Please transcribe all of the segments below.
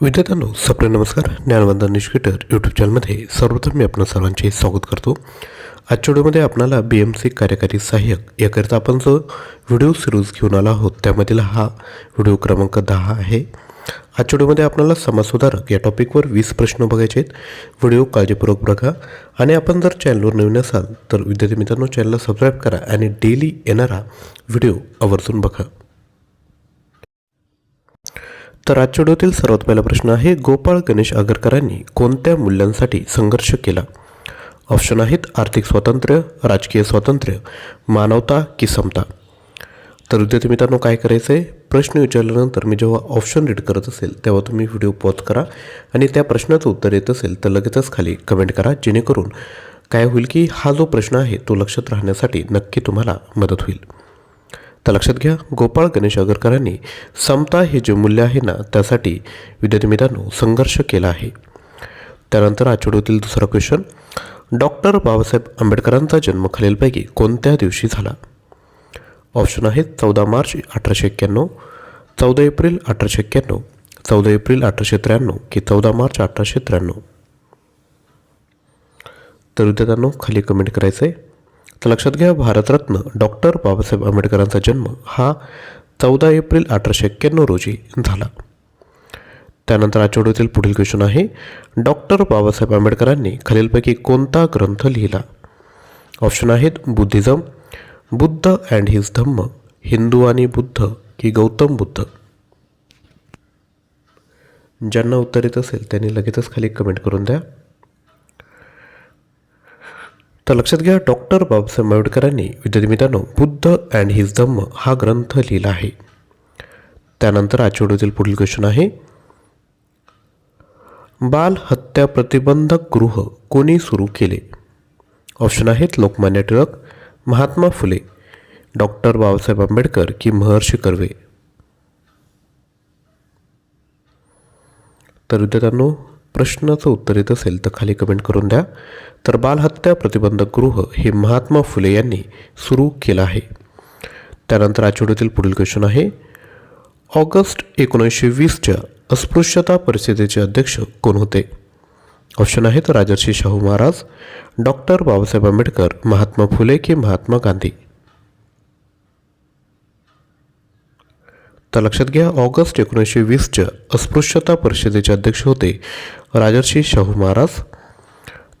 विद्यार्थ्यांनो सप्रे नमस्कार. ज्ञानवंदन निष्क्रिटर यूट्यूब चॅनलमध्ये सर्वप्रथम मी आपण सर्वांचे स्वागत करतो. आजच्या व्हिडिओमध्ये आपणाला बी एम सी कार्यकारी सहाय्यक याकरिता आपण जो व्हिडिओ सिरीज घेऊन आला आहोत त्यामधील हा व्हिडिओ क्रमांक दहा आहे. आजच्या व्हिडिओमध्ये आपल्याला समाजसुधारक या टॉपिकवर वीस प्रश्न बघायचे आहेत. व्हिडिओ काळजीपूर्वक बघा. आणि आपण जर चॅनलवर नवीन असाल तर विद्यार्थी मित्रांनो चॅनलला सबस्क्राईब करा आणि डेली येणारा व्हिडिओ आवर्जून बघा. तर आजच्या सर्वात पहिला प्रश्न आहे गोपाळ गणेश आगरकरांनी कोणत्या मूल्यांसाठी संघर्ष केला? ऑप्शन आहेत आर्थिक स्वातंत्र्य राजकीय स्वातंत्र्य मानवता की समता. तर विद्यार्थी मित्रांनो काय करायचं आहे प्रश्न विचारल्यानंतर मी जेव्हा ऑप्शन रीड करत असेल तेव्हा तुम्ही व्हिडिओ पॉज करा आणि त्या प्रश्नाचं उत्तर येत असेल तर लगेचच खाली कमेंट करा जेणेकरून काय होईल की हा जो प्रश्न आहे तो लक्षात राहण्यासाठी नक्की तुम्हाला मदत होईल. तर लक्षात घ्या गोपाळ गणेश आगरकरांनी समता हे जे मूल्य आहे ना त्यासाठी विद्यार्थी मित्रांनो संघर्ष केला आहे. त्यानंतर आठवड्यातील दुसरा क्वेश्चन डॉक्टर बाबासाहेब आंबेडकरांचा जन्म खालीलपैकी कोणत्या दिवशी झाला? ऑप्शन आहेत चौदा मार्च अठराशे एक्क्याण्णव चौदा एप्रिल अठराशे एक्क्याण्णव चौदा एप्रिल अठराशे त्र्याण्णव की चौदा मार्च अठराशे त्र्याण्णव. तर विद्यार्थ्यांनो खाली कमेंट करायचं आहे तर लक्षात घ्या भारतरत्न डॉक्टर बाबासाहेब आंबेडकरांचा जन्म हा चौदा एप्रिल अठराशे एक्क्याण्णव रोजी झाला. त्यानंतर आठवड्यातील पुढील क्वेश्चन आहे डॉक्टर बाबासाहेब आंबेडकरांनी खालीलपैकी कोणता ग्रंथ लिहिला? ऑप्शन आहेत Buddhism Buddha and his Dhamma Hindu आणि बुद्ध की गौतम बुद्ध. ज्यांना उत्तर येत असेल त्यांनी लगेचच खाली कमेंट करून द्या. तर लक्षात घ्या डॉक्टर बाबासाहेब आंबेडकरांनी विद्यार्थी मित्रांनो बुद्ध अँड हिज धम्म हा ग्रंथ लिहिला आहे. त्यानंतर आठवड्यातील पुढील क्वेश्चन आहे बाल हत्या प्रतिबंधक गृह कोणी सुरू केले? ऑप्शन आहेत लोकमान्य टिळक महात्मा फुले डॉक्टर बाबासाहेब आंबेडकर की महर्षी कर्वे. तर विद्यार्थ्यांनो प्रश्नाचं उत्तर येत असेल तर खाली कमेंट करून द्या. तर बालहत्या प्रतिबंधक गृह हे महात्मा फुले यांनी सुरू केलं आहे. त्यानंतर आठवड्यातील पुढील क्वेश्चन आहे. ऑगस्ट एकोणीसशे वीसच्या अस्पृश्यता परिषदेचे अध्यक्ष कोण होते? ऑप्शन आहेत राजर्षी शाहू महाराज डॉक्टर बाबासाहेब आंबेडकर महात्मा फुले की महात्मा गांधी? तर लक्षात घ्या ऑगस्ट एकोणीसशे वीसच्या अस्पृश्यता परिषदेचे अध्यक्ष होते राजर्षी शाहू महाराज.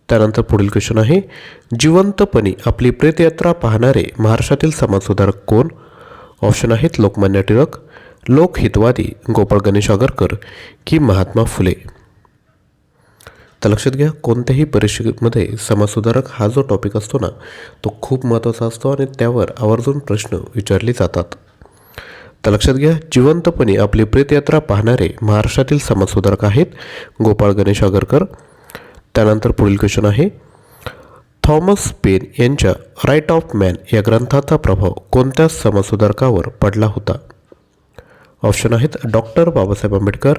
त्यानंतर पुढील क्वेश्चन आहे जिवंतपणी आपली प्रेतयात्रा पाहणारे महाराष्ट्रातील समाजसुधारक कोण? ऑप्शन आहेत लोकमान्य टिळक लोकहितवादी गोपाळ गणेश आगरकर की महात्मा फुले. तर लक्षात घ्या कोणत्याही परीक्षेमध्ये समाजसुधारक हा जो टॉपिक असतो ना तो खूप महत्त्वाचा असतो आणि त्यावर आवर्जून प्रश्न विचारले जातात. तर लक्षात घ्या जिवंतपणे आपली प्रेतयात्रा पाहणारे महाराष्ट्रातील समाजसुधारक आहेत गोपाळ गणेश आगरकर. त्यानंतर पुढील क्वेश्चन आहे थॉमस पेन यांच्या राईट ऑफ मॅन या ग्रंथाचा प्रभाव कोणत्या समाजसुधारकावर पडला होता? ऑप्शन आहेत डॉक्टर बाबासाहेब आंबेडकर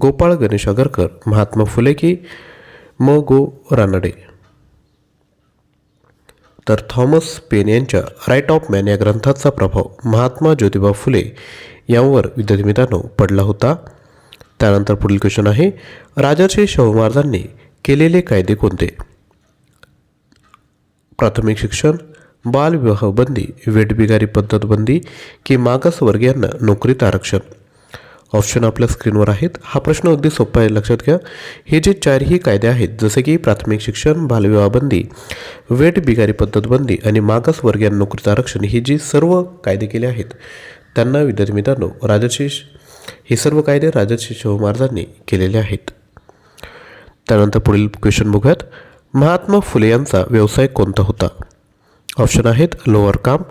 गोपाळ गणेश आगरकर महात्मा फुले की म गो रानडे. तर थॉमस पेन यांच्या राईट ऑफ मॅन या ग्रंथाचा प्रभाव महात्मा ज्योतिबा फुले यांवर विद्यार्थी मित्रांनो पडला होता. त्यानंतर पुढील क्वेश्चन आहे राजर्षी शाहू महाराजांनी केलेले कायदे कोणते? प्राथमिक शिक्षण बालविवाह बंदी वेटबिगारी पद्धत बंदी की मागासवर्गीयांना नोकरीत आरक्षण? ऑप्शन आपल्या स्क्रीनवर आहेत. हा प्रश्न अगदी सोपा आहे लक्षात घ्या. हे जे चारही कायदे आहेत जसे की प्राथमिक शिक्षण बालविवाह बंदी वेट बिगारी पद्धत बंदी आणि मागासवर्गीय नोकरीचं आरक्षण ही जी सर्व कायदे केले आहेत त्यांना विद्यार्थी मित्रांनो राजर्षी हे सर्व कायदे राजर्षी शाहू महाराजांनी केलेले आहेत. त्यानंतर पुढील क्वेश्चन बघूयात. महात्मा फुले यांचा व्यवसाय कोणता होता? ऑप्शन आहेत लोअर काम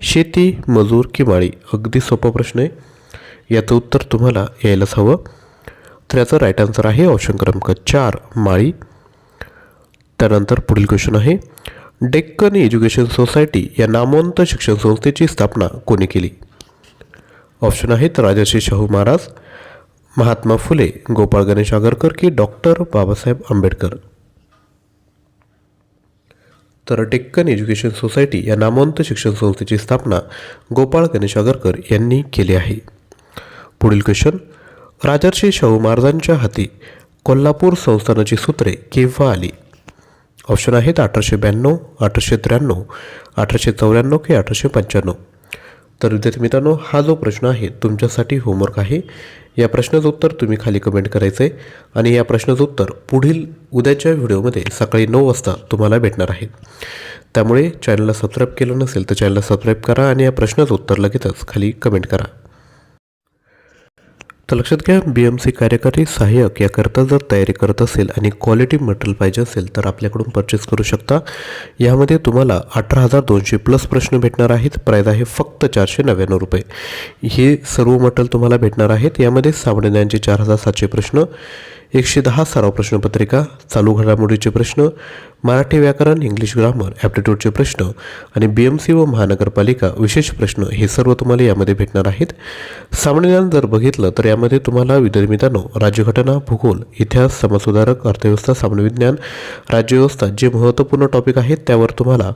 शेती मजूर की माळी अगदी सोपा प्रश्न आहे. याचं उत्तर तुम्हाला यायलाच हवं. तर याचं राईट आन्सर आहे ऑप्शन क्रमांक चार माळी. त्यानंतर पुढील क्वेश्चन आहे डेक्कन एज्युकेशन सोसायटी या नामवंत शिक्षण संस्थेची स्थापना कोणी केली? ऑप्शन आहेत राजर्षी शाहू महाराज महात्मा फुले गोपाळ गणेश आगरकर की डॉक्टर बाबासाहेब आंबेडकर. तर डेक्कन एज्युकेशन सोसायटी या नामवंत शिक्षण संस्थेची स्थापना गोपाळ गणेश आगरकर यांनी केली आहे. पुढील क्वेश्चन. राजर्षी शाहू महाराजांच्या हाती कोल्हापूर संस्थानाची सूत्रे केव्हा आली? ऑप्शन आहेत अठराशे ब्याण्णव अठराशे त्र्याण्णव अठराशे चौऱ्याण्णव की अठराशे पंच्याण्णव. तर विद्यार्थी मित्रांनो हा जो प्रश्न आहे तुमच्यासाठी होमवर्क आहे. या प्रश्नाचं उत्तर तुम्ही खाली कमेंट करायचं आहे आणि या प्रश्नाचं उत्तर पुढील उद्याच्या व्हिडिओमध्ये सकाळी नऊ वाजता तुम्हाला भेटणार आहे. त्यामुळे चॅनलला सबस्क्राईब केलं नसेल तर चॅनलला सबस्क्राईब करा आणि या प्रश्नाचं उत्तर लगेचच खाली कमेंट करा. तर लक्षात घ्या बी एम सी कार्यकारी सहाय्यक याकरता जर तयारी करत असेल आणि क्वालिटी मटेरियल पाहिजे असेल तर आपल्याकडून परचेस करू शकता. यामध्ये तुम्हाला अठरा हजार दोनशे प्लस प्रश्न भेटणार आहेत. प्राईज आहे फक्त चारशे नव्याण्णव रुपये. हे सर्व मटेरियल तुम्हाला भेटणार आहेत. यामध्ये सामान्यांचे चार हजार सातशे प्रश्न एकशे दहा सराव प्रश्नपत्रिका चालू घडामोडीचे प्रश्न मराठी व्याकरण इंग्लिश ग्रामर ॲप्टिट्यूडचे प्रश्न आणि बी एम सी व महानगरपालिका विशेष प्रश्न हे सर्व तुम्हाला यामध्ये भेटणार आहेत. सामान्य ज्ञान जर बघितलं तर यामध्ये तुम्हाला विद्यार्थी राज्यघटना भूगोल इतिहास समाजसुधारक अर्थव्यवस्था सामान्य विज्ञान राज्यव्यवस्था जे महत्त्वपूर्ण टॉपिक आहेत त्यावर तुम्हाला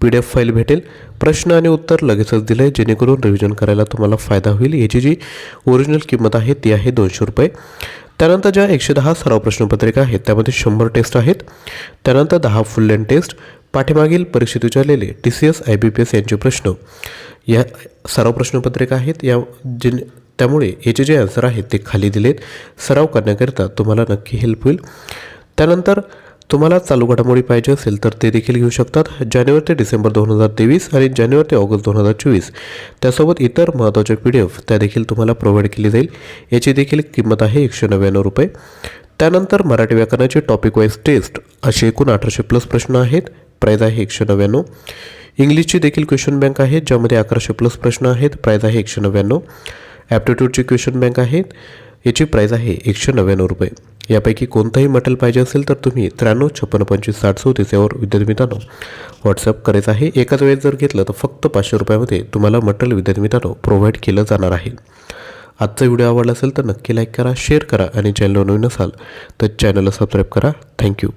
पी डी एफ फाईल भेटेल. प्रश्न आणि उत्तर लगेचच दिलं आहे जेणेकरून रिव्हिजन करायला तुम्हाला फायदा होईल. याची जी ओरिजिनल किंमत आहे ती आहे दोनशे रुपये. त्यानंतर ज्या एकशे दहा सराव प्रश्नपत्रिका आहेत त्यामध्ये शंभर टेस्ट आहेत. त्यानंतर दहा फुल लेन टेस्ट पाठीमागील परीक्षेत विचारलेले T C S I B P S यांचे प्रश्न. या सराव प्रश्नपत्रिका आहेत या जे त्यामुळे याचे जे आन्सर आहेत ते खाली दिलेत. सराव करण्याकरिता तुम्हाला नक्की हेल्प होईल. त्यानंतर तुम्हाला चालू घडामोडी पाहिजे असेल तर ते देखील घेऊ शकतात जानेवारी ते डिसेंबर दोन हजार तेवीस आणि जानेवारी ते ऑगस्ट दोन हजार चोवीस. त्यासोबत इतर महत्त्वाचे पी डी एफ त्या देखील तुम्हाला प्रोव्हाइड केली जाईल. याची देखील किंमत आहे एकशे नव्याण्णव रुपये. त्यानंतर मराठी व्याकरणाचे टॉपिक वाईज टेस्ट असे एकूण अठराशे प्लस प्रश्न आहेत. प्राईज आहे एकशे नव्याण्णव. इंग्लिशची देखील क्वेश्चन बँक आहे ज्यामध्ये अकराशे प्लस प्रश्न आहेत. प्राईज आहे एकशे नव्याण्णव. ॲप्टिट्यूडची क्वेश्चन बँक आहेत याची प्राईज आहे एकशे नव्याण्णव रुपये. यापैकी कोणताही मटेरियल पाहिजे असेल तर तुम्ही त्र्याण्णव छप्पन्न पंचवीस साठ चौतीस यावर विद्यार्थी मित्रांनो व्हॉट्सअप करायचं आहे. एकाच वेळेस जर घेतलं तर फक्त पाचशे रुपयामध्ये तुम्हाला मटेरियल विद्यार्थी मित्रांनो प्रोव्हाइड केलं जाणार आहे. आजचा व्हिडिओ आवडला असेल तर नक्की लाईक करा शेअर करा आणि चॅनलवर नवीन असाल तर चॅनलला सबस्क्राईब करा. थँक्यू